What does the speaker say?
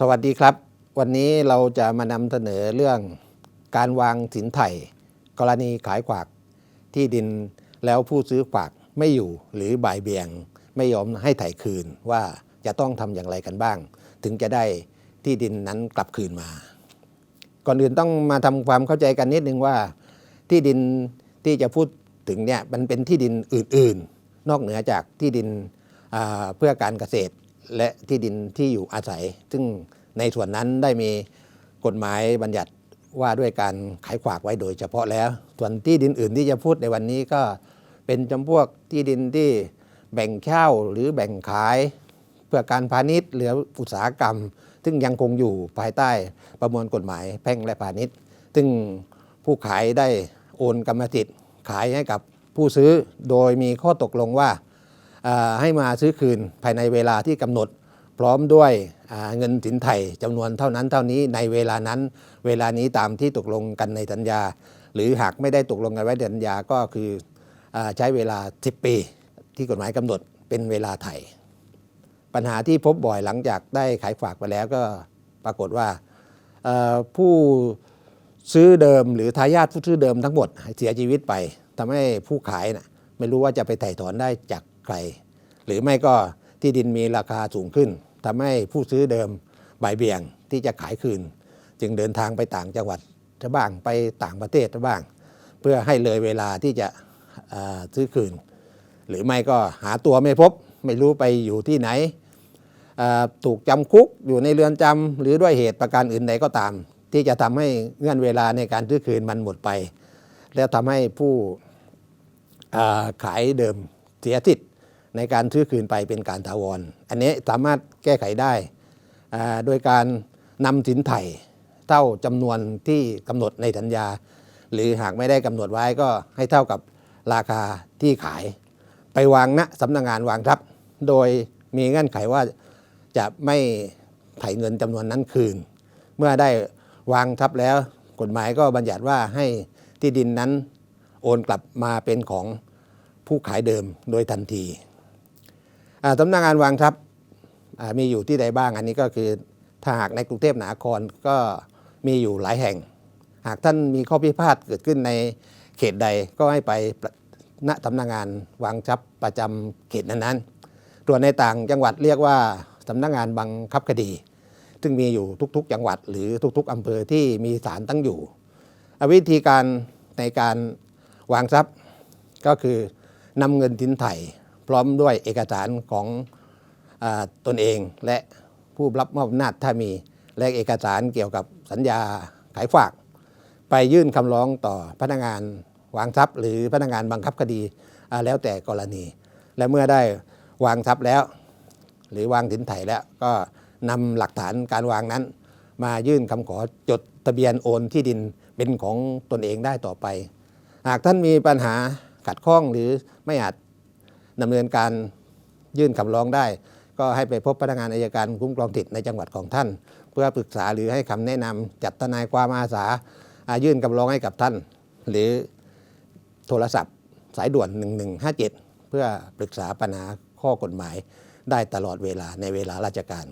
สวัสดีครับ วันนี้เราจะมานำเสนอเรื่องการวางสินไถ่กรณีขายขวากที่ดินแล้วผู้ซื้อขวากไม่อยู่หรือบ่ายเบี่ยง ไม่ยอมให้ไถ่คืนว่าจะต้องทำอย่างไรกันบ้าง ถึงจะได้ที่ดินนั้นกลับคืนมา ก่อนอื่นต้องมาทำความเข้าใจกันนิดนึงว่า ที่ดินที่จะพูดถึงเนี่ยมันเป็นที่ดินอื่น ๆ นอกเหนือจากที่ดินเพื่อการเกษตร และที่ดินที่อยู่อาศัย ซึ่งในส่วนนั้นได้มีกฎหมายบัญญัติว่าด้วยการขายขวากไว้โดยเฉพาะแล้ว ส่วนที่ดินอื่นที่จะพูดในวันนี้ก็เป็นจำพวกที่ดินที่แบ่งเช่าหรือแบ่งขาย เพื่อการพาณิชย์หรืออุตสาหกรรม ซึ่งยังคงอยู่ภายใต้ประมวลกฎหมายแพ่งและพาณิชย์ ซึ่งผู้ขายได้โอนกรรมสิทธิ์ขายให้กับผู้ซื้อโดยมีข้อตกลงว่าอ่า ให้มาซื้อคืนภายในเวลาที่กำหนด พร้อมด้วยเงินสินไถ่จำนวนเท่านั้นเท่านี้ในเวลานั้น เวลานี้ตามที่ตกลงกันในสัญญา หรือหากไม่ได้ตกลงกันไว้ในสัญญาก็คืออใช้เวลา 10 ปี ที่กฎหมายกำหนดเป็นเวลาไถ่ปัญหาที่พบบ่อยหลังจากได้ขายฝากไปแล้วก็ปรากฏว่าผู้ซื้อเดิมหรือทายาทผู้ซื้อเดิมทั้งหมดเสียชีวิตไปทำให้ผู้ขายนะไม่รู้ว่าจะไปไถ่ถอนได้จาก ใครหรือไม่ก็ที่ดินมีราคาสูงขึ้นทำให้ผู้ซื้อเดิมบ่ายเบี่ยงที่จะขายคืน จึงเดินทางไปต่างจังหวัดจะบ้างไปต่างประเทศบ้าง เพื่อให้เลยเวลาที่จะซื้อคืน หรือไม่ก็หาตัวไม่พบไม่รู้ไปอยู่ที่ไหนถูกจำคุกอยู่ในเรือนจำหรือด้วยเหตุประการอื่นใดก็ตาม ที่จะทำให้เงื่อนเวลาในการซื้อคืนมันหมดไป แล้วทำให้ผู้ขายเดิมเสียสิทธิ์ ในการซื้อคืนไปเป็นการถาวร อันนี้สามารถแก้ไขได้ โดยการนำสินไถ่เท่าจำนวนที่กำหนดในสัญญา หรือหากไม่ได้กำหนดไว้ก็ให้เท่ากับราคาที่ขาย ไปวางณสำนักงานวางทรัพย์โดยมีเงื่อนไขว่าจะไม่ไถ่เงินจำนวนนั้นคืน เมื่อได้วางทรัพย์แล้ว กฎหมายก็บัญญัติว่าให้ที่ดินนั้นโอนกลับมาเป็นของผู้ขายเดิมโดยทันที สำนักงานวางทรัพย์มีอยู่ที่ใดบ้างอันนี้ก็คือถ้าหากในกรุงเทพมหานครก็มีอยู่หลายแห่ง หากท่านมีข้อพิพาทเกิดขึ้นในเขตใดก็ให้ไปณสำนักงานวางทรัพย์ประจำเขตนั้นๆส่วนในต่างจังหวัดเรียกว่าสำนักงานบังคับคดี ซึ่งมีอยู่ทุกๆ จังหวัดหรือทุก ๆอำเภอที่มีศาลตั้งอยู่ วิธีการในการวางทรัพย์ก็คือนำเงินสินไถ่ พร้อมด้วยเอกสารของอตนเองและผู้รับมอบอำนาจถ้ามีและเอกสารเกี่ยวกับสัญญาขายฝาก ไปยื่นคำร้องต่อพนักงานวางทรัพย์ หรือพนักงานบังคับคดีแล้วแต่กรณี และเมื่อได้วางทรัพย์แล้ว หรือวางสินไถ่แล้วก็นำหลักฐานการวางนั้น มายื่นคำขอจดทะเบียนโอนที่ดินเป็นของตนเองได้ต่อไป หากท่านมีปัญหาขัดข้องหรือไม่อาจ ดำเนินการยื่นคำร้องได้ ก็ให้ไปพบพนักงานอายการคุ้มครองสิทธิ์ในจังหวัดของท่าน เพื่อปรึกษาหรือให้คำแนะนำจัดทนายความอาสาายื่นคำร้องให้กับท่าน หรือโทรศัพท์ สายด่วน 1157 เพื่อปรึกษาปัญหาข้อกฎหมายได้ตลอดเวลาในเวลาราชการ